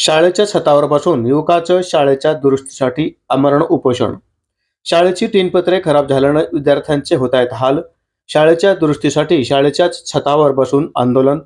शाळेच्या छतावर बसून युवकाचं शाळेच्या दुरुस्तीसाठी आमरण उपोषण. शाळेची तीनपत्रे खराब झाल्यानं विद्यार्थ्यांचे होत आहेत हाल. शाळेच्या दुरुस्तीसाठी शाळेच्याच छतावर बसून आंदोलन.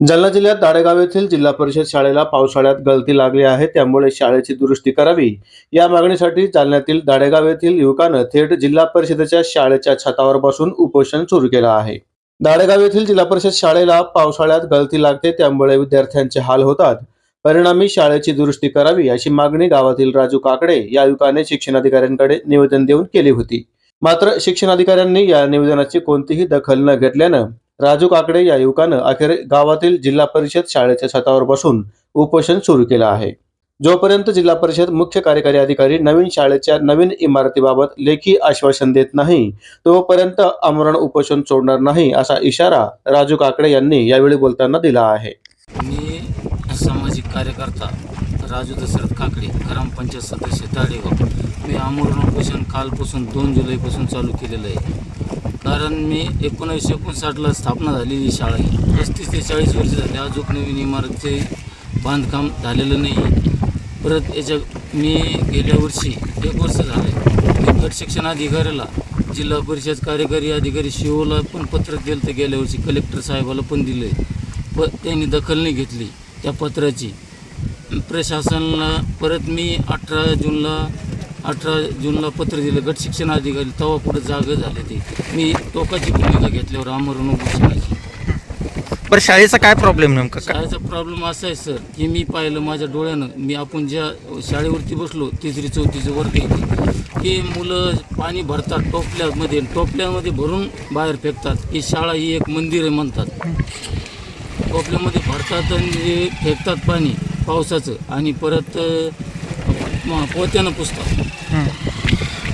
जालना जिल्ह्यात दाडेगाव येथील जिल्हा परिषद शाळेला पावसाळ्यात गळती लागली आहे त्यामुळे शाळेची दुरुस्ती करावी. या मागणीसाठी जालन्यातील दाडेगाव येथील युवकानं थेट जिल्हा परिषदेच्या शाळेच्या छतावर बसून उपोषण सुरू केलं आहे. दाडेगाव येथील जिल्हा परिषद शाळेला पावसाळ्यात गळती लागते त्यामुळे विद्यार्थ्यांचे हाल होतात. परिणामी शाळेची दुरुस्ती करावी अशी मागणी गावातील राजू काकडे या युवकाने शिक्षणाधिकाऱ्यांकडे निवेदन देऊन केली होती. मात्र शिक्षणाधिकाऱ्यांनी या निवेदनाची कोणतीही दखल न घेतल्यानं राजू काकडे या युवकानं अखेर गावातील जिल्हा परिषद शाळेच्या छतावर बसून उपोषण सुरू केलं आहे. जोपर्यंत जिल्हा परिषद मुख्य कार्यकारी अधिकारी नवीन शाळेच्या नवीन इमारतीबाबत लेखी आश्वासन देत नाही तोपर्यंत आमरण उपोषण सोडणार नाही असा इशारा राजू काकडे यांनी यावेळी बोलताना दिला आहे. मी सामाजिक कार्यकर्ता राजू दशरथ काकडे ग्रामपंचायत सदस्य ताडेगाव. मी आमरण उपोषण कालपासून दोन जुलैपासून चालू केलेलं आहे. कारण मी एकोणीसशे एकोणसाठला स्थापना झालेली शाळा आहे. पस्तीस ते चाळीस वर्ष झाले अजून नवीन इमारतीचे बांधकाम झालेलं नाही. परत याच्या मी गेल्या वर्षी एक वर्ष झालं मी गट शिक्षण अधिकाऱ्याला जिल्हा परिषद कार्यकारी अधिकारी शिवला पण पत्र दिलं तर गेल्या वर्षी कलेक्टर साहेबाला पण दिलं आहे प त्यांनी दखल नाही घेतली. त्या पत्राची. प्रशासनाला परत मी अठरा जूनला अठरा जूनला पत्र दिलं. गट शिक्षण अधिकारी तेव्हा पुढे जागा झाले ते. मी टोकाची भूमिका घेतल्यावर आमरण उपोषणाची बरं शाळेचा काय प्रॉब्लेम नेमका? शाळेचा प्रॉब्लेम असा आहे सर की मी पाहिलं माझ्या डोळ्यानं मी आपण ज्या शाळेवरती बसलो तिसरी चौथीचं वर्ग येते की मुलं पाणी भरतात टोपल्यामध्ये टोपल्यामध्ये भरून बाहेर फेकतात. की शाळा ही एक मंदिर आहे म्हणतात. टोपल्यामध्ये भरतात आणि फेकतात पाणी पावसाचं आणि परत म- पोत्यानं पुसतात.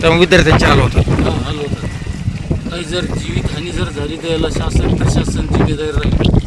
त्यामुळे विद्यार्थ्यांचे हाल होतात. हा, हलवतात काही जर जीवितहानी जर झाली तर याला शासन प्रशासन जिम्मेदार राहील.